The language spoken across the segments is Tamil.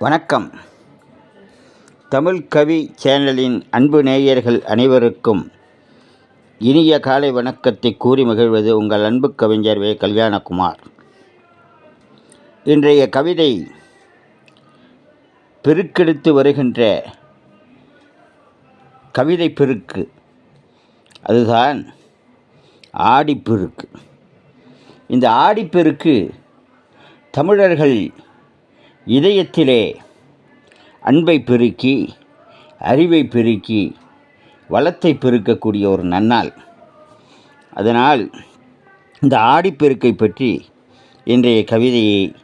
வணக்கம். தமிழ் கவி சேனலின் அன்பு நேயர்கள் அனைவருக்கும் இனிய காலை வணக்கத்தை கூறி மகிழ்வது உங்கள் அன்பு கவிஞர் வே. கல்யாணகுமார். இன்றைய கவிதை பெருக்கெடுத்து வருகின்ற கவிதை பெருக்கு. அதுதான் ஆடிப்பெருக்கு. இந்த ஆடிப்பெருக்கு தமிழர்கள் இதயத்திலே அன்பை பெருக்கி அறிவை பெருக்கி வளத்தை பெருக்கக்கூடிய ஒரு நன்னாள். அதனால் இந்த ஆடிப்பெருக்கை பற்றி இன்றைய கவிதையை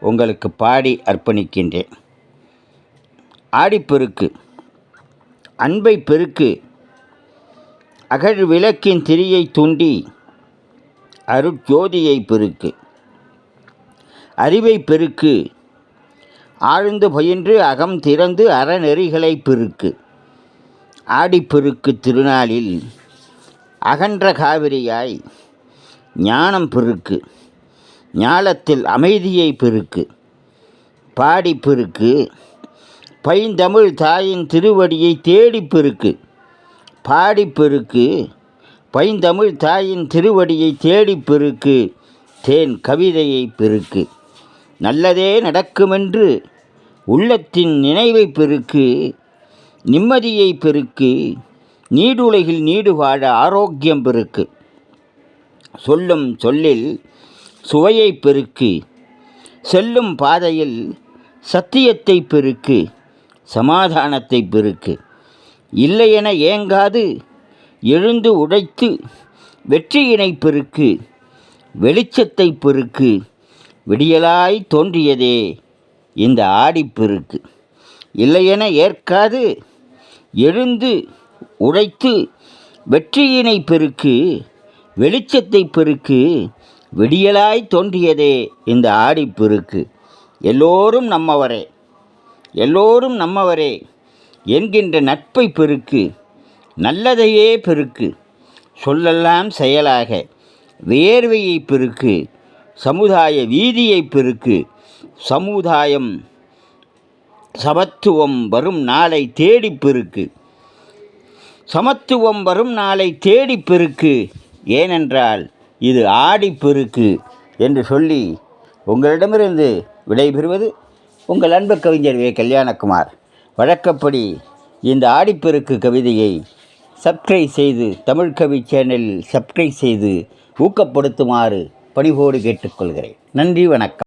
உங்களுக்கு பாடி அர்ப்பணிக்கின்றேன். ஆடிப்பெருக்கு அன்பை பெருக்கு அகழ் விளக்கின் திரியை தூண்டி அருட்ஜோதியை பெருக்கு அறிவை பெருக்கு ஆழ்ந்து பயின்று அகம் திறந்து அறநெறிகளை பெருக்கு. ஆடிப்பெருக்கு திருநாளில் அகன்ற காவிரியாய் ஞானம் பெருக்கு. ஞாலத்தில் அமைதியை பெருக்கு. பாடி பெருக்கு. பைந்தமிழ் தாயின் திருவடியை தேடி பெருக்கு. பாடி பெருக்கு. பைந்தமிழ் தாயின் திருவடியை தேடி பெருக்கு. தேன் கவிதையை பெருக்கு. நல்லதே நடக்குமென்று உள்ளத்தின் நினைவை பெருக்கு நிம்மதியை பெருக்கு நீடுலகில் நீடு வாழ ஆரோக்கியம் பெருக்கு. சொல்லும் சொல்லில் சுவையை பெருக்கு செல்லும் பாதையில் சத்தியத்தை பெருக்கு சமாதானத்தை பெருக்கு. இல்லையென ஏங்காது எழுந்து உடைத்து வெற்றியினை பெருக்கு வெளிச்சத்தை பெருக்கு விடியலாய் தோன்றியதே இந்த ஆடிப்பெருக்கு. இல்லையென ஏற்காது. எழுந்து உழைத்து வெற்றியினை பெருக்கு. வெளிச்சத்தை பெருக்கு. விடியலாய் தோன்றியதே இந்த ஆடிப்பெருக்கு. எல்லோரும் நம்மவரே. எல்லோரும் நம்மவரே. என்கின்ற நட்பை பெருக்கு. நல்லதையே பெருக்கு. சொல்லெல்லாம் செயலாக. வேர்வையை பெருக்கு. சமுதாய வீதியை பெருக்கு. சமுதாயம் சமத்துவம் வரும் நாளை தேடி பெருக்கு. சமத்துவம் வரும் நாளை தேடி பெருக்கு. ஏனென்றால் இது ஆடி பெருக்கு என்று சொல்லி உங்களிடமிருந்து விடைபெறுவது உங்கள் அன்பு கவிஞர் வே. கல்யாணகுமார். வழக்கப்படி இந்த ஆடிப்பெருக்கு கவிதையை சப்ஸ்கிரைப் செய்து தமிழ் கவி சேனலில் சப்ஸ்கிரைப் செய்து ஊக்கப்படுத்துமாறு பணிவோடு கேட்டுக்கொள்கிறேன். நன்றி வணக்கம்.